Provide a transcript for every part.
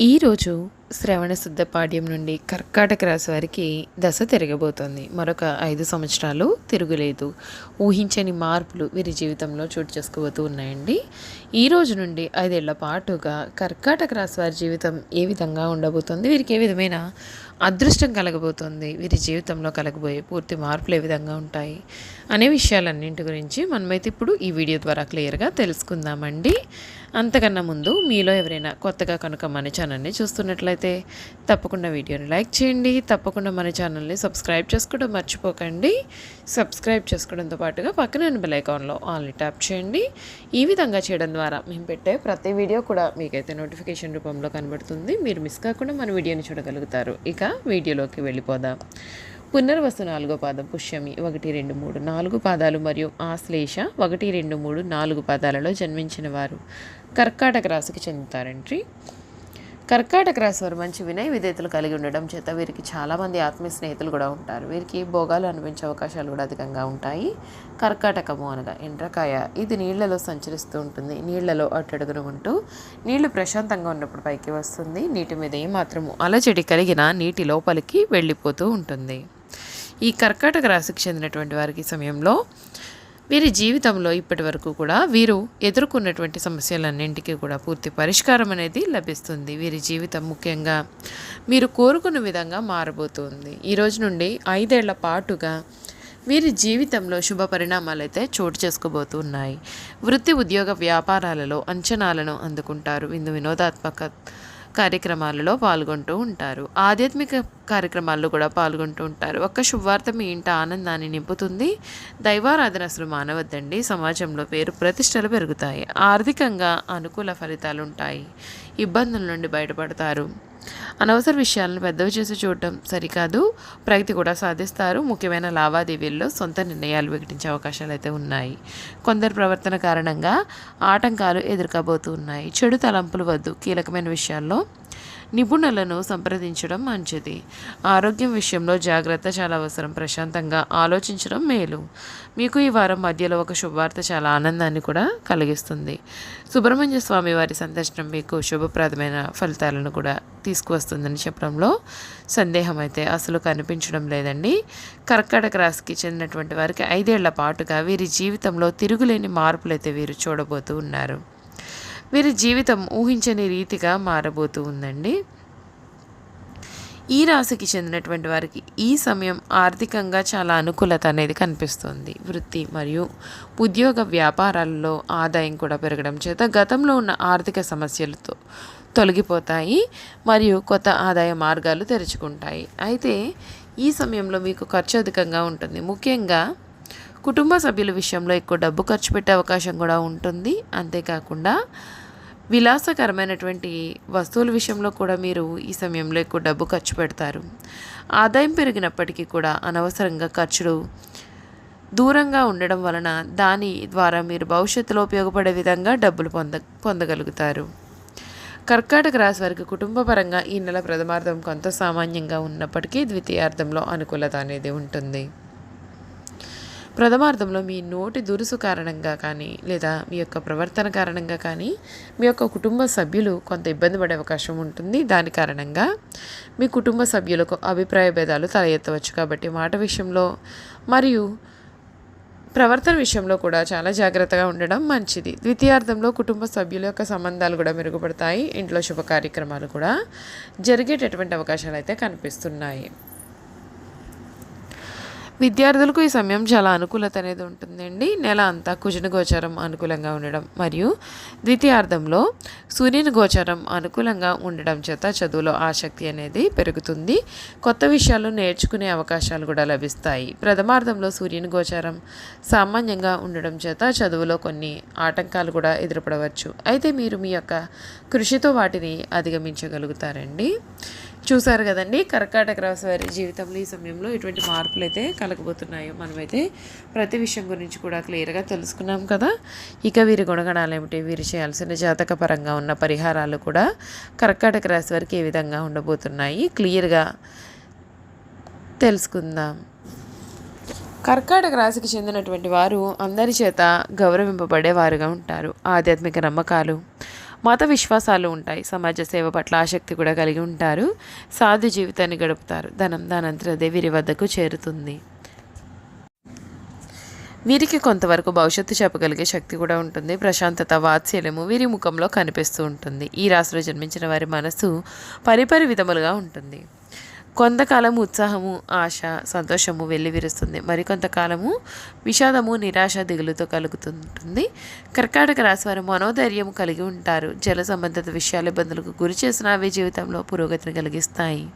ఈరోజు శ్రవణ శుద్ధ పాడ్యం నుండి కర్కాటక రాశి వారికి దశ తిరగబోతోంది. మరొక ఐదు సంవత్సరాలు తిరుగులేదు. ఊహించని మార్పులు వీరి జీవితంలో చోటు చేసుకోబోతూ ఉన్నాయండి. ఈ రోజు నుండి ఐదేళ్ళ పాటుగా కర్కాటక రాశి వారి జీవితం ఏ విధంగా ఉండబోతోంది? వీరికి ఏ విధమైన అదృష్టం కలగబోతోంది? వీరి జీవితంలో కలగబోయే పూర్తి మార్పులు ఏ విధంగా ఉంటాయి? అనే విషయాలన్నింటి గురించి మనమైతే ఇప్పుడు ఈ వీడియో ద్వారా క్లియర్గా తెలుసుకుందామండి. అంతకన్నా ముందు మీలో ఎవరైనా కొత్తగా కనుక మన ఛానల్ని చూస్తున్నట్లయితే తప్పకుండా వీడియోని లైక్ చేయండి. తప్పకుండా మన ఛానల్ని సబ్స్క్రైబ్ చేసుకోవడం మర్చిపోకండి. సబ్స్క్రైబ్ చేసుకోవడంతో పాటుగా పక్కన బెలైకాన్లో ఆల్ని ట్యాప్ చేయండి. ఈ విధంగా చేయడం ద్వారా మేము పెట్టే ప్రతి వీడియో కూడా మీకైతే నోటిఫికేషన్ రూపంలో కనబడుతుంది. మీరు మిస్ కాకుండా మన వీడియోని చూడగలుగుతారు. ఇక వీడియోలోకి వెళ్ళిపోదాం. పునర్వసు నాలుగో పాదం పుష్యమి ఒకటి రెండు మూడు నాలుగు పాదాలు మరియు ఆశ్లేష ఒకటి రెండు మూడు నాలుగు పాదాలలో జన్మించిన వారు. కర్కాటక రాశికి చెందుతారండి. కర్కాటక రాశి వారు మంచి వినయ విధేతలు కలిగి ఉండడం చేత వీరికి చాలామంది ఆత్మీయ స్నేహితులు కూడా ఉంటారు. వీరికి భోగాలు అనిపించే అవకాశాలు కూడా అధికంగా ఉంటాయి. కర్కాటకము అనగా ఎండ్రకాయ. ఇది నీళ్ళలో సంచరిస్తూ ఉంటుంది. నీళ్ళలో అట్టడుగున ఉంటూ నీళ్ళు ప్రశాంతంగా ఉన్నప్పుడు పైకి వస్తుంది. నీటి మీద ఏమాత్రము అలజడి కలిగిన నీటి లోపలికి వెళ్ళిపోతూ ఉంటుంది. ఈ కర్కాటక రాశికి చెందినటువంటి వారికి సమయంలో వీరి జీవితంలో ఇప్పటి వరకు కూడా వీరు ఎదుర్కొన్నటువంటి సమస్యలన్నింటికీ కూడా పూర్తి పరిష్కారం అనేది లభిస్తుంది. వీరి జీవితం ముఖ్యంగా మీరు కోరుకున్న విధంగా మారబోతుంది. ఈ రోజు నుండి ఐదేళ్ళ పాటుగా వీరి జీవితంలో శుభ పరిణామాలు అయితే చోటు చేసుకోబోతున్నాయి. వృత్తి ఉద్యోగ వ్యాపారాలలో అంచనాలను అందుకుంటారు. విందు వినోదాత్మక కార్యక్రమాలలో పాల్గొంటూ ఉంటారు. ఆధ్యాత్మిక కార్యక్రమాల్లో కూడా పాల్గొంటూ ఉంటారు. ఒక్క శుభవార్త మీ ఇంట ఆనందాన్ని నింపుతుంది. దైవారాధన అసలు మానవద్దండి. సమాజంలో పేరు ప్రతిష్టలు పెరుగుతాయి. ఆర్థికంగా అనుకూల ఫలితాలు ఉంటాయి ఇబ్బందుల నుండి బయటపడతారు. అనవసర విషయాలను పెద్దవి చేసి చూడటం సరికాదు. ప్రగతి కూడా సాధిస్తారు. ముఖ్యమైన లావాదేవీల్లో సొంత నిర్ణయాలు వికటించే అవకాశాలు అయితే ఉన్నాయి. కొందరు ప్రవర్తన కారణంగా ఆటంకాలు ఎదుర్కోబోతూ ఉన్నాయి. చెడు తలంపులు వద్దు. కీలకమైన విషయాల్లో నిపుణులను సంప్రదించడం మంచిది. ఆరోగ్యం విషయంలో జాగ్రత్త చాలా అవసరం. ప్రశాంతంగా ఆలోచించడం మేలు. మీకు ఈ వారం మధ్యలో ఒక శుభవార్త చాలా ఆనందాన్ని కూడా కలిగిస్తుంది. సుబ్రహ్మణ్య స్వామి వారి సందర్శనం మీకు శుభప్రదమైన ఫలితాలను కూడా తీసుకువస్తుందని చెప్పడంలో. సందేహం అయితే అసలు కనిపించడం లేదండి. కర్కాటక రాశికి చెందినటువంటి వారికి ఐదేళ్ళ పాటుగా వీరి జీవితంలో తిరుగులేని మార్పులు అయితే వీరు చూడబోతూ ఉన్నారు. వీరి జీవితం ఊహించని రీతిగా మారబోతూ ఉందండి. ఈ రాశికి చెందినటువంటి వారికి ఈ సమయం ఆర్థికంగా చాలా అనుకూలత అనేది కనిపిస్తుంది. వృత్తి మరియు ఉద్యోగ వ్యాపారాలలో ఆదాయం కూడా పెరగడం చేత గతంలో ఉన్న ఆర్థిక సమస్యలతో తొలగిపోతాయి మరియు కొత్త ఆదాయ మార్గాలు తెరుచుకుంటాయి. అయితే ఈ సమయంలో మీకు ఖర్చు అధికంగా ఉంటుంది. ముఖ్యంగా కుటుంబ సభ్యుల విషయంలో ఎక్కువ డబ్బు ఖర్చు పెట్టే అవకాశం కూడా ఉంటుంది. అంతేకాకుండా విలాసకరమైనటువంటి వస్తువుల విషయంలో కూడా మీరు ఈ సమయంలో ఎక్కువ డబ్బు ఖర్చు పెడతారు. ఆదాయం పెరిగినప్పటికీ కూడా అనవసరంగా ఖర్చులు దూరంగా ఉండడం వలన దాని ద్వారా మీరు భవిష్యత్తులో ఉపయోగపడే విధంగా డబ్బులు పొంద పొందగలుగుతారు. కర్కాటక రాశి వారికి కుటుంబపరంగా ఈ నెల ప్రథమార్థం కొంత సామాన్యంగా ఉన్నప్పటికీ ద్వితీయార్థంలో అనుకూలత అనేది ఉంటుంది. ప్రథమార్థంలో మీ నోటి దురుసు కారణంగా కానీ లేదా మీ యొక్క ప్రవర్తన కారణంగా కానీ మీ యొక్క కుటుంబ సభ్యులు కొంత ఇబ్బంది పడే అవకాశం ఉంటుంది. దాని కారణంగా మీ కుటుంబ సభ్యులకు అభిప్రాయ భేదాలు తల ఎత్తవచ్చు కాబట్టి మాట విషయంలో మరియు ప్రవర్తన విషయంలో కూడా చాలా జాగ్రత్తగా ఉండడం మంచిది. ద్వితీయార్థంలో కుటుంబ సభ్యుల యొక్క సంబంధాలు కూడా మెరుగుపడతాయి. ఇంట్లో శుభ కార్యక్రమాలు కూడా జరిగేటటువంటి అవకాశాలు అయితే కనిపిస్తున్నాయి. విద్యార్థులకు ఈ సమయం చాలా అనుకూలత అనేది ఉంటుందండి. నెల అంతా కుజుని గోచారం అనుకూలంగా ఉండడం మరియు ద్వితీయార్థంలో సూర్యుని గోచారం అనుకూలంగా ఉండడం చేత చదువులో ఆసక్తి అనేది పెరుగుతుంది. కొత్త విషయాలు నేర్చుకునే అవకాశాలు కూడా లభిస్తాయి. ప్రథమార్థంలో సూర్యుని గోచారం సామాన్యంగా ఉండడం చేత చదువులో కొన్ని ఆటంకాలు కూడా ఎదురుపడవచ్చు. అయితే మీరు మీ యొక్క కృషితో వాటిని అధిగమించగలుగుతారండి. చూసారు కదండి కర్కాటక రాశి వారి జీవితంలో ఈ సమయంలో ఎటువంటి మార్పులు అయితే కలగబోతున్నాయో మనమైతే ప్రతి విషయం గురించి కూడా క్లియర్గా తెలుసుకున్నాం కదా. ఇక వీరి గుణగణాలు ఏమిటి? వీరు చేయాల్సిన జాతక పరంగా ఉన్న పరిహారాలు కూడా కర్కాటక రాశి వారికి ఏ విధంగా ఉండబోతున్నాయి? క్లియర్గా తెలుసుకుందాం. కర్కాటక రాశికి చెందినటువంటి వారు అందరి చేత గౌరవింపబడే వారుగా ఉంటారు. ఆధ్యాత్మిక నమ్మకాలు మత విశ్వాసాలు ఉంటాయి. సమాజ సేవ పట్ల ఆసక్తి కూడా కలిగి ఉంటారు. సాధు జీవితాన్ని గడుపుతారు. ధనం ధనంతర అదే వీరి వద్దకు చేరుతుంది. వీరికి కొంతవరకు భవిష్యత్తు చెప్పగలిగే శక్తి కూడా ఉంటుంది. ప్రశాంతత వాత్సల్యము వీరి ముఖంలో కనిపిస్తూ ఉంటుంది. ఈ రాశిలో జన్మించిన వారి మనసు పరిపరి విధములుగా ఉంటుంది. కొంతకాలం ఉత్సాహము ఆశ సంతోషము వెల్లివిరుస్తుంది. మరికొంతకాలము విషాదము నిరాశ దిగులుతో కలుగుతుంటుంది. కర్కాటక రాశి వారు మనోధైర్యం కలిగి ఉంటారు. జల సంబంధిత విషయాల ఇబ్బందులకు గురి చేసిన అవి జీవితంలో పురోగతిని కలిగిస్తాయి.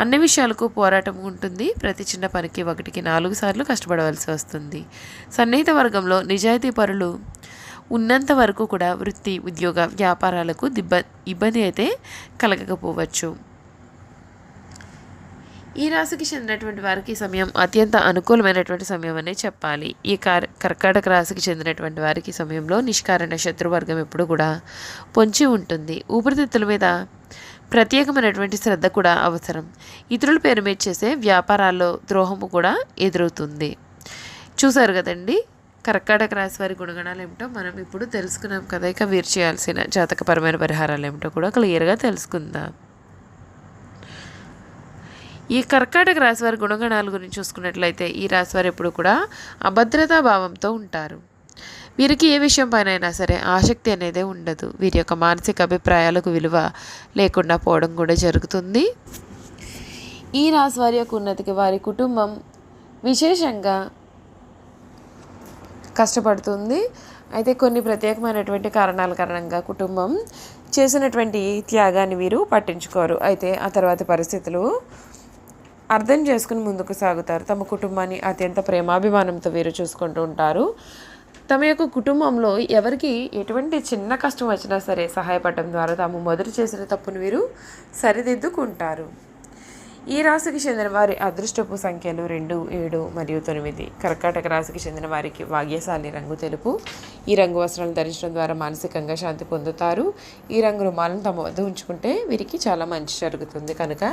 అన్ని విషయాలకు పోరాటం ఉంటుంది. ప్రతి చిన్న పనికి ఒకటికి నాలుగు సార్లు కష్టపడవలసి వస్తుంది. సన్నిహిత వర్గంలో నిజాయితీ పరులు ఉన్నంత వరకు కూడా వృత్తి ఉద్యోగ వ్యాపారాలకు దిబ్బ ఇబ్బంది అయితే కలగకపోవచ్చు. ఈ రాశికి చెందినటువంటి వారికి ఈ సమయం అత్యంత అనుకూలమైనటువంటి సమయం అనే చెప్పాలి. ఈ కార్ కర్కాటక రాశికి చెందినటువంటి వారికి సమయంలో నిష్కారణ శత్రువర్గం ఎప్పుడు కూడా పొంచి ఉంటుంది. ఊపిరితిత్తుల మీద ప్రత్యేకమైనటువంటి శ్రద్ధ కూడా అవసరం. ఇతరుల పేరు మీద చేసే వ్యాపారాల్లో ద్రోహము కూడా ఎదురవుతుంది. చూసారు కదండి? కర్కాటక రాశి వారి గుణగణాలు ఏమిటో మనం ఇప్పుడు తెలుసుకున్నాం కదా. ఇక వీరు చేయాల్సిన జాతకపరమైన పరిహారాలు ఏమిటో కూడా క్లియర్గా తెలుసుకుందాం. ఈ కర్కాటక రాశివారి గుణగణాల గురించి చూసుకున్నట్లయితే ఈ రాశివారు ఎప్పుడు కూడా అభద్రతా భావంతో ఉంటారు. వీరికి ఏ విషయం పైన అయినా సరే ఆసక్తి అనేది ఉండదు. వీరి యొక్క మానసిక అభిప్రాయాలకు విలువ లేకుండా పోవడం కూడా జరుగుతుంది. ఈ రాశి వారి యొక్క ఉన్నతికి వారి కుటుంబం విశేషంగా కష్టపడుతుంది. అయితే కొన్ని ప్రత్యేకమైనటువంటి కారణాల కారణంగా కుటుంబం చేసినటువంటి త్యాగాన్ని వీరు పట్టించుకోరు. అయితే ఆ తర్వాత పరిస్థితులు అర్థం చేసుకుని ముందుకు సాగుతారు. తమ కుటుంబాన్ని అత్యంత ప్రేమాభిమానంతో వీరు చూసుకుంటూ ఉంటారు. తమ యొక్క కుటుంబంలో ఎవరికి ఎటువంటి చిన్న కష్టం వచ్చినా సరే సహాయపడటం ద్వారా తాము మొదటి చేసిన తప్పును వీరు సరిదిద్దుకుంటారు. ఈ రాశికి చెందిన వారి అదృష్టపు సంఖ్యలు రెండు ఏడు మరియు తొమ్మిది. కర్కాటక రాశికి చెందిన వారికి వాగ్యశాలి రంగు తెలుపు. ఈ రంగు వస్త్రాలు ధరించడం ద్వారా మానసికంగా శాంతి పొందుతారు. ఈ రంగు రుమాలను తమ వద్ద ఉంచుకుంటే వీరికి చాలా మంచి జరుగుతుంది. కనుక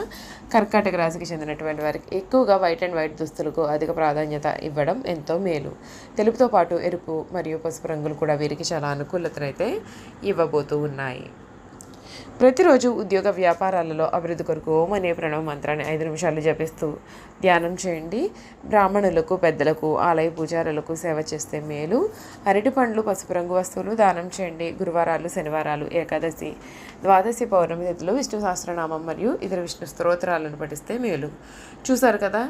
కర్కాటక రాశికి చెందినటువంటి వారికి ఎక్కువగా వైట్ అండ్ వైట్ దుస్తులకు అధిక ప్రాధాన్యత ఇవ్వడం ఎంతో మేలు. తెలుపుతో పాటు ఎరుపు మరియు పసుపు రంగులు కూడా వీరికి చాలా అనుకూలతనైతే ఇవ్వబోతూ ఉన్నాయి. ప్రతిరోజు ఉద్యోగ వ్యాపారాలలో అభివృద్ధి కొరకు ఓం అనే ప్రణవ మంత్రాన్ని ఐదు నిమిషాలు జపిస్తూ ధ్యానం చేయండి. బ్రాహ్మణులకు పెద్దలకు ఆలయ పూజారులకు సేవ చేస్తే మేలు. అరటి పండ్లు పసుపు రంగు వస్తువులు దానం చేయండి. గురువారాలు శనివారాలు ఏకాదశి ద్వాదశి పౌర్ణమి తిథులు విష్ణు సహస్రనామం మరియు ఇతర విష్ణు స్తోత్రాలను పఠిస్తే మేలు. చూసారు కదా?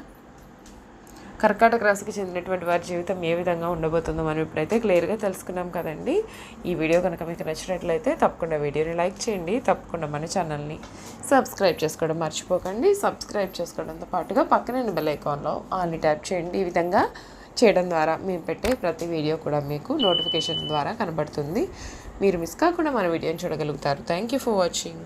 కర్కాటక రాశికి చెందినటువంటి వారి జీవితం ఏ విధంగా ఉండబోతుందో మనం ఇప్పుడైతే క్లియర్గా తెలుసుకున్నాం కదండి. ఈ వీడియో కనుక మీకు నచ్చినట్లయితే తప్పకుండా వీడియోని లైక్ చేయండి. తప్పకుండా మన ఛానల్ని సబ్స్క్రైబ్ చేసుకోవడం మర్చిపోకండి. సబ్స్క్రైబ్ చేసుకోవడంతో పాటుగా పక్కన బెల్ ఐకాన్లో ఆల్ని ట్యాప్ చేయండి. ఈ విధంగా చేయడం ద్వారా మేము పెట్టే ప్రతి వీడియో కూడా మీకు నోటిఫికేషన్ ద్వారా కనబడుతుంది. మీరు మిస్ కాకుండా మన వీడియోని చూడగలుగుతారు. Thank you for watching.